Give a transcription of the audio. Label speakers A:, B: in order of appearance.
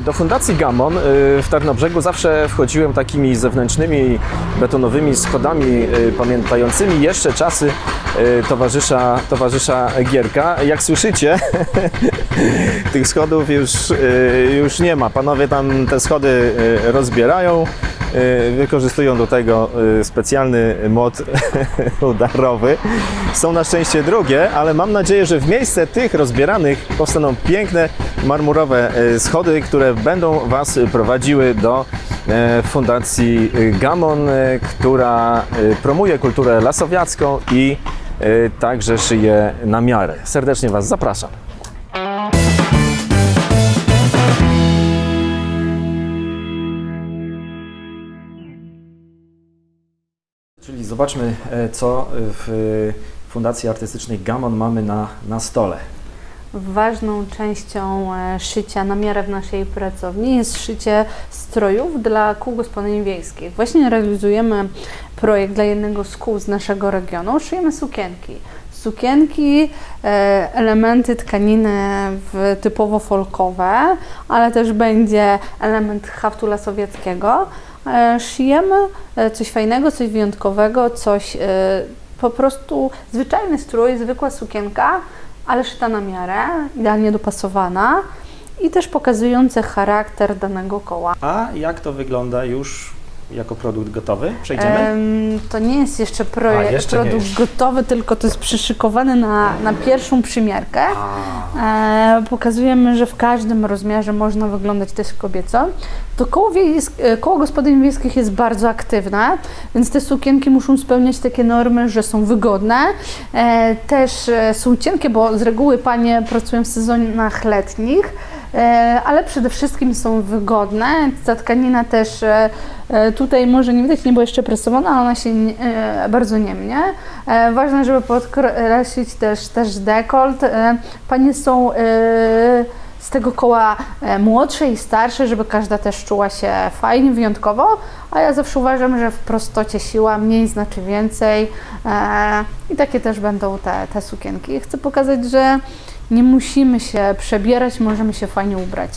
A: Do Fundacji Gamon y, w Tarnobrzegu zawsze wchodziłem takimi zewnętrznymi betonowymi schodami y, pamiętającymi jeszcze czasy towarzysza, towarzysza Gierka. Jak słyszycie, tych schodów już, już nie ma. Panowie tam te schody rozbierają, wykorzystują do tego y, specjalny mod udarowy. Są na szczęście drogie, ale mam nadzieję, że w miejsce tych rozbieranych powstaną piękne marmurowe e, schody, które będą Was prowadziły do Fundacji Gamon, która promuje kulturę lasowiacką i także szyje na miarę. Serdecznie Was zapraszam. Czyli zobaczmy, e, co w Fundacji Artystycznej Gamon mamy na, na stole.
B: Ważną częścią e, szycia na miarę w naszej pracowni jest szycie strojów dla kół gospodyń wiejskich. Właśnie realizujemy projekt dla jednego z kół z naszego regionu. Szyjemy sukienki. Sukienki, e, elementy tkaniny w, typowo folkowe, ale też będzie element haftu lasowieckiego. E, Szyjemy e, coś fajnego, coś wyjątkowego, coś e, po prostu zwyczajny strój, zwykła sukienka, ale szyta na miarę, idealnie dopasowana i też pokazujące charakter danego koła.
A: A jak to wygląda już jako produkt gotowy? Przejdziemy?
B: Em, to nie jest jeszcze projekt,
A: A, jeszcze nie
B: produkt
A: jest.
B: gotowy, tylko to jest przyszykowane na, na pierwszą przymiarkę. E, pokazujemy, że w każdym rozmiarze można wyglądać też kobieco. To koło, wiejsk, e, koło gospodyń wiejskich jest bardzo aktywne, więc te sukienki muszą spełniać takie normy, że są wygodne. E, też e, są cienkie, bo z reguły panie pracują w sezonach letnich, ale przede wszystkim są wygodne. Ta tkanina też e, e, tutaj może nie widać, nie była jeszcze presowana, ale ona się e, bardzo nie mnie. E, ważne, żeby podkreślić też, też dekolt. E, panie są e, z tego koła e, młodsze i starsze, żeby każda też czuła się fajnie, wyjątkowo, a ja zawsze uważam, że w prostocie siła mniej znaczy więcej e, i takie też będą te, te sukienki. Chcę pokazać, że nie musimy się przebierać, możemy się fajnie ubrać.